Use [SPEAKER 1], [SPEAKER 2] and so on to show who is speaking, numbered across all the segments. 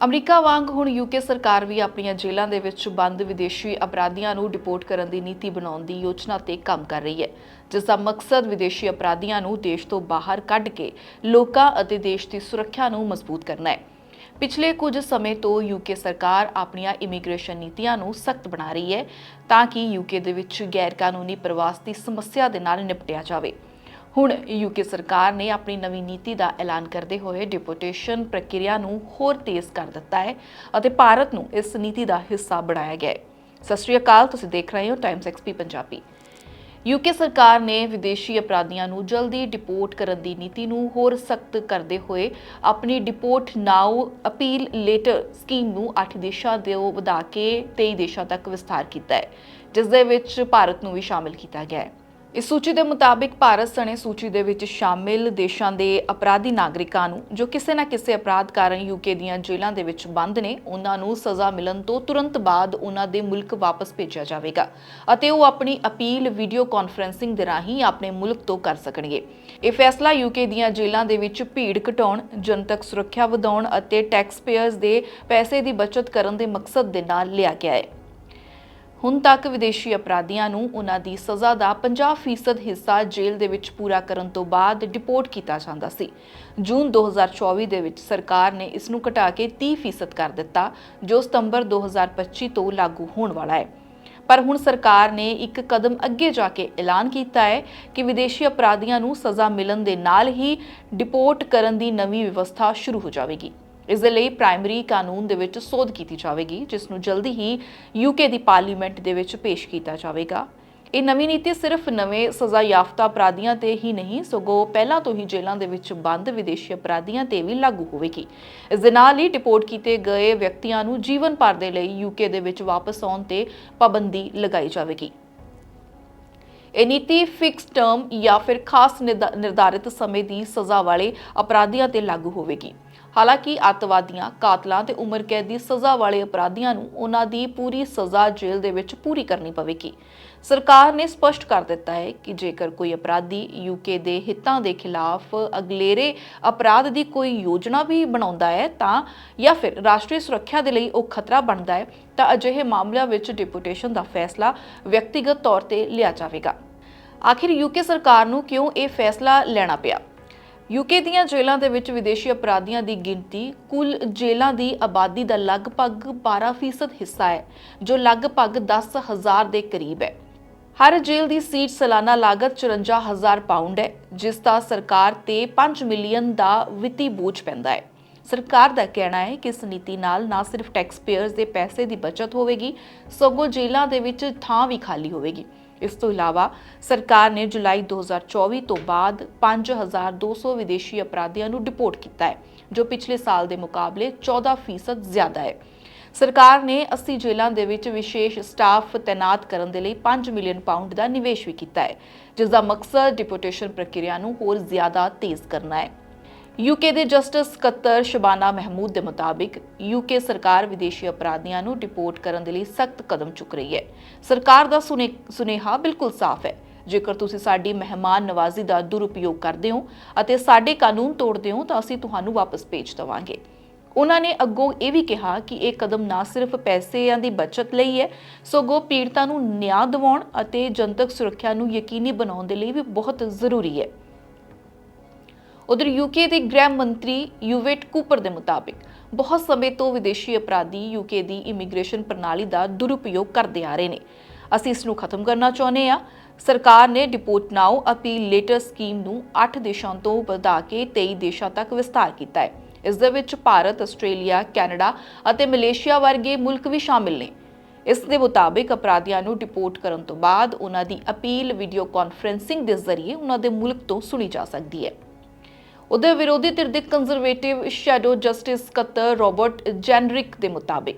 [SPEAKER 1] America ਵਾਂਗ ਹੁਣ UK ਸਰਕਾਰ ਵੀ ਆਪਣੀਆਂ ਜੇਲ੍ਹਾਂ ਦੇ ਵਿੱਚ ਬੰਦ ਵਿਦੇਸ਼ੀ ਅਪਰਾਧੀਆਂ ਨੂੰ ਡਿਪੋਰਟ ਕਰਨ ਦੀ ਨੀਤੀ ਬਣਾਉਣ ਦੀ ਯੋਜਨਾ ਤੇ ਕੰਮ ਕਰ ਰਹੀ ਹੈ, ਜਿਸ ਦਾ ਮਕਸਦ ਵਿਦੇਸ਼ੀ ਅਪਰਾਧੀਆਂ ਨੂੰ ਦੇਸ਼ ਤੋਂ ਬਾਹਰ ਕੱਢ ਕੇ ਲੋਕਾਂ ਅਤੇ ਦੇਸ਼ ਦੀ ਸੁਰੱਖਿਆ ਨੂੰ ਮਜ਼ਬੂਤ ਕਰਨਾ ਹੈ। ਪਿਛਲੇ ਕੁਝ ਸਮੇਂ ਤੋਂ ਯੂਕੇ ਸਰਕਾਰ ਆਪਣੀਆਂ ਇਮੀਗ੍ਰੇਸ਼ਨ ਨੀਤੀਆਂ ਨੂੰ ਸਖਤ ਬਣਾ ਰਹੀ ਹੈ, ਤਾਂ ਕਿ ਯੂਕੇ ਦੇ ਵਿੱਚ ਗੈਰ ਕਾਨੂੰਨੀ ਪ੍ਰਵਾਸ ਦੀ ਸਮੱਸਿਆ ਦੇ ਨਾਲ ਨਿਪਟਿਆ ਜਾਵੇ। ਹੁਣ ਯੂਕੇ ਸਰਕਾਰ ਨੇ ਆਪਣੀ ਨਵੀਂ ਨੀਤੀ ਦਾ ਐਲਾਨ ਕਰਦੇ ਹੋਏ ਡਿਪੋਟੇਸ਼ਨ ਪ੍ਰਕਿਰਿਆ ਨੂੰ ਹੋਰ ਤੇਜ਼ ਕਰ ਦਿੱਤਾ ਹੈ ਅਤੇ ਭਾਰਤ ਨੂੰ ਇਸ ਨੀਤੀ ਦਾ ਹਿੱਸਾ ਬਣਾਇਆ ਗਿਆ ਹੈ। ਸਤਿ ਸ਼੍ਰੀ ਅਕਾਲ, ਤੁਸੀਂ ਦੇਖ ਰਹੇ ਹੋ ਟਾਈਮਸ ਐਕਸਪੀ ਪੰਜਾਬੀ। ਯੂਕੇ ਸਰਕਾਰ ਨੇ ਵਿਦੇਸ਼ੀ ਅਪਰਾਧੀਆਂ ਨੂੰ ਜਲਦੀ ਡਿਪੋਰਟ ਕਰਨ ਦੀ ਨੀਤੀ ਨੂੰ ਹੋਰ ਸਖਤ ਕਰਦੇ ਹੋਏ ਆਪਣੀ deport now appeal later scheme ਨੂੰ 8 ਦੇਸ਼ਾਂ ਦੇ ਵਧਾ ਕੇ 23 ਦੇਸ਼ਾਂ ਤੱਕ ਵਿਸਥਾਰ ਕੀਤਾ ਹੈ, ਜਿਸ ਦੇ ਵਿੱਚ ਭਾਰਤ ਨੂੰ ਵੀ ਸ਼ਾਮਿਲ ਕੀਤਾ ਗਿਆ ਹੈ। ਇਸ ਸੂਚੀ ਦੇ ਮੁਤਾਬਿਕ ਭਾਰਤ ਸਣੇ ਸੂਚੀ ਦੇ ਵਿੱਚ ਸ਼ਾਮਿਲ ਦੇਸ਼ਾਂ ਦੇ ਅਪਰਾਧੀ ਨਾਗਰਿਕਾਂ ਨੂੰ, ਜੋ ਕਿਸੇ ਨਾ ਕਿਸੇ ਅਪਰਾਧ ਕਾਰਨ ਯੂਕੇ ਦੀਆਂ ਜੇਲ੍ਹਾਂ ਦੇ ਵਿੱਚ ਬੰਦ ਨੇ, ਉਹਨਾਂ ਨੂੰ ਸਜ਼ਾ ਮਿਲਣ ਤੋਂ ਤੁਰੰਤ ਬਾਅਦ ਉਹਨਾਂ ਦੇ ਮੁਲਕ ਵਾਪਸ ਭੇਜਿਆ ਜਾਵੇਗਾ ਅਤੇ ਉਹ ਆਪਣੀ ਅਪੀਲ ਵੀਡੀਓ ਕਾਨਫਰੈਂਸਿੰਗ ਦੇ ਰਾਹੀਂ ਆਪਣੇ ਮੁਲਕ ਤੋਂ ਕਰ ਸਕਣਗੇ। ਇਹ ਫੈਸਲਾ ਯੂਕੇ ਦੀਆਂ ਜੇਲ੍ਹਾਂ ਦੇ ਵਿੱਚ ਭੀੜ ਘਟਾਉਣ, ਜਨਤਕ ਸੁਰੱਖਿਆ ਵਧਾਉਣ ਅਤੇ ਟੈਕਸ ਪੇਅਰਸ ਦੇ ਪੈਸੇ ਦੀ ਬਚਤ ਕਰਨ ਦੇ ਮਕਸਦ ਦੇ ਨਾਲ ਲਿਆ ਗਿਆ ਹੈ। ਹੁਣ ਤੱਕ ਵਿਦੇਸ਼ੀ ਅਪਰਾਧੀਆਂ ਨੂੰ ਉਹਨਾਂ ਦੀ ਸਜ਼ਾ ਦਾ 50% ਹਿੱਸਾ ਜੇਲ੍ਹ ਦੇ ਵਿੱਚ ਪੂਰਾ ਕਰਨ ਤੋਂ ਬਾਅਦ ਡਿਪੋਰਟ ਕੀਤਾ ਜਾਂਦਾ ਸੀ। ਜੂਨ 2024 ਦੇ ਵਿੱਚ ਸਰਕਾਰ ਨੇ ਇਸ ਨੂੰ ਘਟਾ ਕੇ 30% ਕਰ ਦਿੱਤਾ, ਜੋ ਸਤੰਬਰ 2025 ਤੋਂ ਲਾਗੂ ਹੋਣ ਵਾਲਾ ਹੈ। ਪਰ ਹੁਣ ਸਰਕਾਰ ਨੇ ਇੱਕ ਕਦਮ ਅੱਗੇ ਜਾ ਕੇ ਐਲਾਨ ਕੀਤਾ ਹੈ ਕਿ ਵਿਦੇਸ਼ੀ ਅਪਰਾਧੀਆਂ ਨੂੰ ਸਜ਼ਾ ਮਿਲਣ ਦੇ ਨਾਲ ਹੀ ਡਿਪੋਰਟ ਕਰਨ ਦੀ ਨਵੀਂ ਵਿਵਸਥਾ ਸ਼ੁਰੂ ਹੋ ਜਾਵੇਗੀ। ਇਸ ਦੇ ਲਈ ਪ੍ਰਾਇਮਰੀ ਕਾਨੂੰਨ ਦੇ ਵਿੱਚ ਸੋਧ ਕੀਤੀ ਜਾਵੇਗੀ, ਜਿਸ ਨੂੰ ਜਲਦੀ ਹੀ ਯੂਕੇ ਦੀ ਪਾਰਲੀਮੈਂਟ ਦੇ ਵਿੱਚ ਪੇਸ਼ ਕੀਤਾ ਜਾਵੇਗਾ। ਇਹ ਨਵੀਂ ਨੀਤੀ ਸਿਰਫ ਨਵੇਂ ਸਜ਼ਾ ਯਾਫਤਾ ਅਪਰਾਧੀਆਂ ਤੇ ਹੀ ਨਹੀਂ, ਸਗੋਂ ਪਹਿਲਾਂ ਤੋਂ ਹੀ ਜੇਲ੍ਹਾਂ ਦੇ ਵਿੱਚ ਬੰਦ ਵਿਦੇਸ਼ੀ ਅਪਰਾਧੀਆਂ ਤੇ ਵੀ ਲਾਗੂ ਹੋਵੇਗੀ। ਇਸ ਦੇ ਨਾਲ ਹੀ ਡਿਪੋਰਟ ਕੀਤੇ ਗਏ ਵਿਅਕਤੀਆਂ ਨੂੰ ਜੀਵਨ ਭਰ ਦੇ ਲਈ ਯੂਕੇ ਦੇ ਵਿੱਚ ਵਾਪਸ ਆਉਣ ਤੇ ਪਾਬੰਦੀ ਲਗਾਈ ਜਾਵੇਗੀ। ਇਹ ਨੀਤੀ ਫਿਕਸ ਟਰਮ ਜਾਂ ਫਿਰ ਖਾਸ ਨਿਰਧਾ- ਨਿਰਧਾਰਿਤ ਸਮੇਂ ਦੀ ਸਜ਼ਾ ਵਾਲੇ ਅਪਰਾਧੀਆਂ ਤੇ ਲਾਗੂ ਹੋਵੇਗੀ। ਹਾਲਾਂਕਿ ਅੱਤਵਾਦੀਆਂ, ਕਾਤਲਾਂ ਤੇ ਉਮਰ ਕੈਦ ਦੀ ਸਜ਼ਾ ਵਾਲੇ ਅਪਰਾਧੀਆਂ ਨੂੰ ਉਹਨਾਂ ਦੀ ਪੂਰੀ ਸਜ਼ਾ ਜੇਲ੍ਹ ਦੇ ਵਿੱਚ ਪੂਰੀ ਕਰਨੀ ਪਵੇਗੀ। ਸਰਕਾਰ ਨੇ ਸਪਸ਼ਟ ਕਰ ਦਿੱਤਾ ਹੈ ਕਿ ਜੇਕਰ ਕੋਈ ਅਪਰਾਧੀ ਯੂਕੇ ਦੇ ਹਿੱਤਾਂ ਦੇ ਖਿਲਾਫ ਅਗਲੇਰੇ ਅਪਰਾਧ ਦੀ ਕੋਈ ਯੋਜਨਾ ਵੀ ਬਣਾਉਂਦਾ ਹੈ ਤਾਂ ਜਾਂ ਫਿਰ ਰਾਸ਼ਟਰੀ ਸੁਰੱਖਿਆ ਦੇ ਲਈ ਉਹ ਖਤਰਾ ਬਣਦਾ ਹੈ, ਤਾਂ ਅਜਿਹੇ ਮਾਮਲਿਆਂ ਵਿੱਚ ਡਿਪੂਟੇਸ਼ਨ ਦਾ ਫੈਸਲਾ ਵਿਅਕਤੀਗਤ ਤੌਰ ਤੇ ਲਿਆ ਜਾਵੇਗਾ। ਆਖਿਰ ਯੂਕੇ ਸਰਕਾਰ ਨੂੰ ਕਿਉਂ ਇਹ ਫੈਸਲਾ ਲੈਣਾ ਪਿਆ? ਯੂਕੇ ਦੀਆਂ ਜੇਲ੍ਹਾਂ ਦੇ ਵਿੱਚ ਵਿਦੇਸ਼ੀ ਅਪਰਾਧੀਆਂ ਦੀ ਗਿਣਤੀ ਕੁੱਲ ਜੇਲ੍ਹਾਂ ਦੀ ਆਬਾਦੀ ਦਾ ਲਗਭਗ 12% ਹਿੱਸਾ ਹੈ, ਜੋ ਲਗਭਗ 10000 ਦੇ ਕਰੀਬ ਹੈ। ਹਰ ਜੇਲ੍ਹ ਦੀ ਸੀਟ ਸਾਲਾਨਾ ਲਾਗਤ 54000 ਪਾਉਂਡ ਹੈ, ਜਿਸ ਦਾ ਸਰਕਾਰ ਤੇ 5 ਮਿਲੀਅਨ ਦਾ ਵਿੱਤੀ ਬੋਝ ਪੈਂਦਾ ਹੈ। ਸਰਕਾਰ ਦਾ ਕਹਿਣਾ ਹੈ ਕਿ ਇਸ ਨੀਤੀ ਨਾਲ ਨਾ ਸਿਰਫ ਟੈਕਸ ਪੇਅਰਸ ਦੇ ਪੈਸੇ ਦੀ ਬਚਤ ਹੋਵੇਗੀ, ਸਗੋਂ ਜੇਲ੍ਹਾਂ ਦੇ ਵਿੱਚ ਥਾਂ ਵੀ ਖਾਲੀ ਹੋਵੇਗੀ। ਇਸ ਤੋਂ ਇਲਾਵਾ ਸਰਕਾਰ ਨੇ ਜੁਲਾਈ 2024 ਤੋਂ ਬਾਅਦ 5200 ਵਿਦੇਸ਼ੀ ਅਪਰਾਧੀਆਂ ਨੂੰ ਡਿਪੋਰਟ ਕੀਤਾ ਹੈ, ਜੋ ਪਿਛਲੇ ਸਾਲ ਦੇ ਮੁਕਾਬਲੇ 14% ਜ਼ਿਆਦਾ ਹੈ। ਸਰਕਾਰ ਨੇ 80 ਜੇਲ੍ਹਾਂ ਦੇ ਵਿੱਚ ਵਿਸ਼ੇਸ਼ ਸਟਾਫ ਤਾਇਨਾਤ ਕਰਨ ਦੇ ਲਈ 5 ਮਿਲੀਅਨ ਪਾਉਂਡ ਦਾ ਨਿਵੇਸ਼ ਵੀ ਕੀਤਾ ਹੈ ਜਿਸ ਦਾ ਮਕਸਦ ਡਿਪੋਰਟੇਸ਼ਨ ਪ੍ਰਕਿਰਿਆ ਨੂੰ ਹੋਰ ਜ਼ਿਆਦਾ ਤੇਜ਼ ਕਰਨਾ ਹੈ। ਯੂਕੇ ਦੇ ਜਸਟਿਸ ਸਕੱਤਰ ਸ਼ਬਾਨਾ ਮਹਿਮੂਦ ਦੇ ਮੁਤਾਬਿਕ ਯੂਕੇ ਸਰਕਾਰ ਵਿਦੇਸ਼ੀ ਅਪਰਾਧੀਆਂ ਨੂੰ ਡਿਪੋਰਟ ਕਰਨ ਦੇ ਲਈ ਸਖਤ ਕਦਮ ਚੁੱਕ ਰਹੀ ਹੈ। ਸਰਕਾਰ ਦਾ ਸੁਨੇ- ਸੁਨੇਹਾ ਬਿਲਕੁਲ ਸਾਫ਼ ਹੈ। ਜੇਕਰ ਤੁਸੀਂ ਸਾਡੀ ਮਹਿਮਾਨ ਨਵਾਜ਼ੀ ਦਾ ਦੁਰਉਪਯੋਗ ਕਰਦੇ ਹੋ ਅਤੇ ਸਾਡੇ ਕਾਨੂੰਨ ਤੋੜਦੇ ਹੋ ਤਾਂ ਅਸੀਂ ਤੁਹਾਨੂੰ ਵਾਪਸ ਭੇਜ ਦੇਵਾਂਗੇ। ਉਹਨਾਂ ਨੇ ਅੱਗੋਂ ਇਹ ਵੀ ਕਿਹਾ ਕਿ ਇਹ ਕਦਮ ਨਾ ਸਿਰਫ ਪੈਸਿਆਂ ਦੀ ਬਚਤ ਲਈ ਹੈ, ਸਗੋਂ ਪੀੜਤਾਂ ਨੂੰ ਨਿਆਂ ਦਿਵਾਉਣ ਅਤੇ ਜਨਤਕ ਸੁਰੱਖਿਆ ਨੂੰ ਯਕੀਨੀ ਬਣਾਉਣ ਦੇ ਲਈ ਵੀ ਬਹੁਤ ਜ਼ਰੂਰੀ ਹੈ। ਉਧਰ ਯੂਕੇ ਦੇ ਗ੍ਰਹਿ ਮੰਤਰੀ ਯੂਵੇਟ ਕੂਪਰ ਦੇ ਮੁਤਾਬਿਕ ਬਹੁਤ ਸਮੇਂ ਤੋਂ ਵਿਦੇਸ਼ੀ ਅਪਰਾਧੀ ਯੂਕੇ ਦੀ ਇਮੀਗ੍ਰੇਸ਼ਨ ਪ੍ਰਣਾਲੀ ਦਾ ਦੁਰਉਪਯੋਗ ਕਰਦੇ ਆ ਰਹੇ ਨੇ। ਅਸੀਂ ਇਸ ਨੂੰ ਖਤਮ ਕਰਨਾ ਚਾਹੁੰਦੇ ਆ ਸਰਕਾਰ ਨੇ deport now appeal later scheme ਨੂੰ 8 ਦੇਸ਼ਾਂ ਤੋਂ ਵਧਾ ਕੇ 23 ਦੇਸ਼ਾਂ ਤੱਕ ਵਿਸਤਾਰ ਕੀਤਾ ਹੈ। ਇਸ ਦੇ ਵਿੱਚ ਭਾਰਤ, ਆਸਟ੍ਰੇਲੀਆ, ਕੈਨੇਡਾ ਅਤੇ ਮਲੇਸ਼ੀਆ ਵਰਗੇ ਮੁਲਕ ਵੀ ਸ਼ਾਮਿਲ ਨੇ। ਇਸ ਦੇ ਮੁਤਾਬਿਕ ਅਪਰਾਧੀਆਂ ਨੂੰ ਡਿਪੋਰਟ ਕਰਨ ਤੋਂ ਬਾਅਦ ਉਹਨਾਂ ਦੀ ਅਪੀਲ ਵੀਡੀਓ ਕਾਨਫਰੈਂਸਿੰਗ ਦੇ ਜ਼ਰੀਏ ਉਹਨਾਂ ਦੇ ਮੁਲਕ ਤੋਂ ਸੁਣੀ ਜਾ ਸਕਦੀ ਹੈ। ਉਧਰ ਵਿਰੋਧੀ ਧਿਰ ਦੇ ਕੰਜ਼ਰਵੇਟਿਵ ਸ਼ੈਡੋ ਜਸਟਿਸ ਸਕੱਤਰ ਰੋਬਰਟ ਜੈਨਰਿਕ ਦੇ ਮੁਤਾਬਿਕ,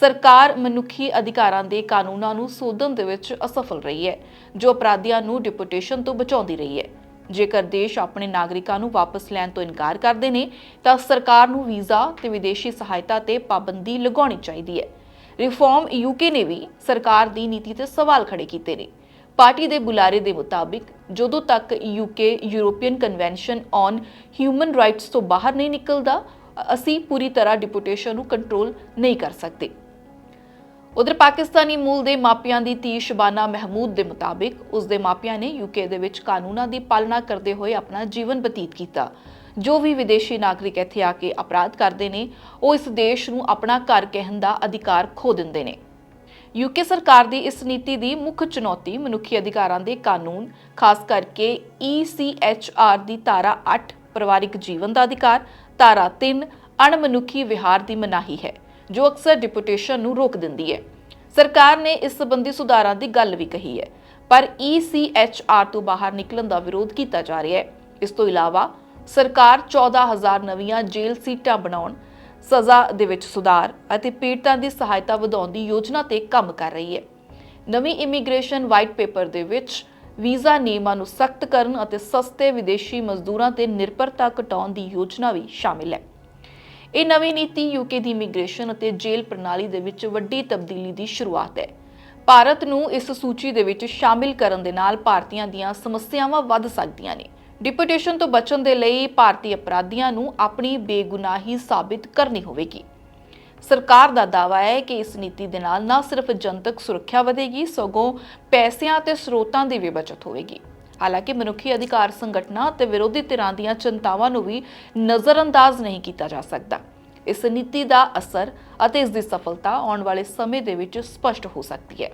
[SPEAKER 1] ਸਰਕਾਰ ਮਨੁੱਖੀ ਅਧਿਕਾਰਾਂ ਦੇ ਕਾਨੂੰਨਾਂ ਨੂੰ ਸੋਧਣ ਦੇ ਵਿੱਚ ਅਸਫਲ ਰਹੀ ਹੈ, ਜੋ ਅਪਰਾਧੀਆਂ ਨੂੰ ਡਿਪੋਰਟੇਸ਼ਨ ਤੋਂ ਬਚਾਉਂਦੀ ਰਹੀ ਹੈ। ਜੇਕਰ ਦੇਸ਼ ਆਪਣੇ ਨਾਗਰਿਕਾਂ ਨੂੰ ਵਾਪਸ ਲੈਣ ਤੋਂ ਇਨਕਾਰ ਕਰਦੇ ਨੇ, ਤਾਂ ਸਰਕਾਰ ਨੂੰ ਵੀਜ਼ਾ ਤੇ ਵਿਦੇਸ਼ੀ ਸਹਾਇਤਾ ਤੇ ਪਾਬੰਦੀ ਲਗਾਉਣੀ ਚਾਹੀਦੀ ਹੈ। ਰਿਫਾਰਮ ਯੂਕੇ ਨੇ ਵੀ ਸਰਕਾਰ ਦੀ ਨੀਤੀ ਤੇ ਸਵਾਲ ਖੜੇ ਕੀਤੇ ਨੇ। ਪਾਰਟੀ ਦੇ ਬੁਲਾਰੇ ਦੇ ਮੁਤਾਬਿਕ, ਜਦੋਂ ਤੱਕ UK European convention on human rights ਤੋਂ ਬਾਹਰ ਨਹੀਂ ਨਿਕਲਦਾ, ਅਸੀਂ ਪੂਰੀ ਤਰ੍ਹਾਂ ਡਿਪੂਟੇਸ਼ਨ ਨੂੰ ਕੰਟਰੋਲ ਨਹੀਂ ਕਰ ਸਕਦੇ। ਉਧਰ ਪਾਕਿਸਤਾਨੀ ਮੂਲ ਦੇ ਮਾਪਿਆਂ ਦੀ ਧੀ ਸ਼ਬਾਨਾ ਮਹਿਮੂਦ ਦੇ ਮੁਤਾਬਿਕ, ਉਸ ਦੇ ਮਾਪਿਆਂ ਨੇ ਯੂਕੇ ਦੇ ਵਿੱਚ ਕਾਨੂੰਨਾਂ ਦੀ ਪਾਲਣਾ ਕਰਦੇ ਹੋਏ ਆਪਣਾ ਜੀਵਨ ਬਤੀਤ ਕੀਤਾ। ਜੋ ਵੀ ਵਿਦੇਸ਼ੀ ਨਾਗਰਿਕ ਇੱਥੇ ਆ ਕੇ ਅਪਰਾਧ ਕਰਦੇ ਨੇ, ਉਹ ਇਸ ਦੇਸ਼ ਨੂੰ ਆਪਣਾ ਘਰ ਕਹਿਣ ਦਾ ਅਧਿਕਾਰ ਖੋ ਦਿੰਦੇ ਨੇ। ਯੂਕੇ ਸਰਕਾਰ ਦੀ ਇਸ ਨੀਤੀ ਦੀ ਮੁੱਖ ਚੁਣੌਤੀ ਮਨੁੱਖੀ ਅਧਿਕਾਰਾਂ ਦੇ ਕਾਨੂੰਨ, ਖਾਸ ਕਰਕੇ ECHR ਦੀ ਧਾਰਾ 8 ਪਰਿਵਾਰਿਕ ਜੀਵਨ ਦਾ ਅਧਿਕਾਰ, ਧਾਰਾ 3 ਅਣਮਨੁੱਖੀ ਵਿਹਾਰ ਦੀ ਮਨਾਹੀ ਹੈ, ਜੋ ਅਕਸਰ ਡਿਪੂਟੇਸ਼ਨ ਨੂੰ ਰੋਕ ਦਿੰਦੀ ਹੈ। ਸਰਕਾਰ ਨੇ ਇਸ ਸੰਬੰਧੀ ਸੁਧਾਰਾਂ ਦੀ ਗੱਲ ਵੀ ਕਹੀ ਹੈ, ਪਰ ECHR ਤੋਂ ਬਾਹਰ ਨਿਕਲਣ ਦਾ ਵਿਰੋਧ ਕੀਤਾ ਜਾ ਰਿਹਾ ਹੈ। ਇਸ ਤੋਂ ਇਲਾਵਾ ਸਰਕਾਰ 14000 ਨਵੀਆਂ ਜੇਲ੍ਹ ਸੀਟਾਂ ਬਣਾਉਣ ਸਜ਼ਾ ਦੇ ਵਿੱਚ ਸੁਧਾਰ ਅਤੇ ਪੀੜਤਾਂ ਦੀ ਸਹਾਇਤਾ ਵਧਾਉਣ ਦੀ ਯੋਜਨਾ ਤੇ ਕੰਮ ਕਰ ਰਹੀ ਹੈ। ਨਵੀਂ ਇਮੀਗ੍ਰੇਸ਼ਨ ਵਾਈਟ ਪੇਪਰ ਦੇ ਵਿੱਚ ਵੀਜ਼ਾ ਨਿਯਮਾਂ ਨੂੰ ਸਖਤ ਕਰਨ ਅਤੇ ਸਸਤੇ ਵਿਦੇਸ਼ੀ ਮਜ਼ਦੂਰਾਂ ਤੇ ਨਿਰਭਰਤਾ ਘਟਾਉਣ ਦੀ ਯੋਜਨਾ ਵੀ ਸ਼ਾਮਿਲ ਹੈ। ਇਹ ਨਵੀਂ ਨੀਤੀ ਯੂਕੇ ਦੀ ਇਮੀਗ੍ਰੇਸ਼ਨ ਅਤੇ ਜੇਲ੍ਹ ਪ੍ਰਣਾਲੀ ਦੇ ਵਿੱਚ ਵੱਡੀ ਤਬਦੀਲੀ ਦੀ ਸ਼ੁਰੂਆਤ ਹੈ। ਭਾਰਤ ਨੂੰ ਇਸ ਸੂਚੀ ਦੇ ਵਿੱਚ ਸ਼ਾਮਿਲ ਕਰਨ ਦੇ ਨਾਲ ਭਾਰਤੀਆਂ ਦੀਆਂ ਸਮੱਸਿਆਵਾਂ ਵੱਧ ਸਕਦੀਆਂ ਨੇ। ਡਿਪੋਟੇਸ਼ਨ ਤੋਂ ਬਚਣ ਦੇ ਲਈ ਭਾਰਤੀ ਅਪਰਾਧੀਆਂ ਨੂੰ ਆਪਣੀ ਬੇਗੁਨਾਹੀ ਸਾਬਿਤ ਕਰਨੀ ਹੋਵੇਗੀ। ਸਰਕਾਰ ਦਾ ਦਾਅਵਾ ਹੈ ਕਿ ਇਸ ਨੀਤੀ ਦੇ ਨਾਲ ਨਾ ਸਿਰਫ ਜਨਤਕ ਸੁਰੱਖਿਆ ਵਧੇਗੀ, ਸਗੋਂ ਪੈਸਿਆਂ ਤੇ ਸਰੋਤਾਂ ਦੀ ਵੀ ਬਚਤ ਹੋਵੇਗੀ। ਹਾਲਾਂਕਿ ਮਨੁੱਖੀ ਅਧਿਕਾਰ ਸੰਗਠਨਾਂ ਅਤੇ ਵਿਰੋਧੀ ਧਿਰਾਂ ਦੀਆਂ ਚਿੰਤਾਵਾਂ ਨੂੰ ਵੀ ਨਜ਼ਰਅੰਦਾਜ਼ ਨਹੀਂ ਕੀਤਾ ਜਾ ਸਕਦਾ। ਇਸ ਨੀਤੀ ਦਾ ਅਸਰ ਅਤੇ ਇਸ ਦੀ ਸਫਲਤਾ ਆਉਣ ਵਾਲੇ ਸਮੇਂ ਦੇ ਵਿੱਚ ਸਪਸ਼ਟ ਹੋ ਸਕਦੀ ਹੈ।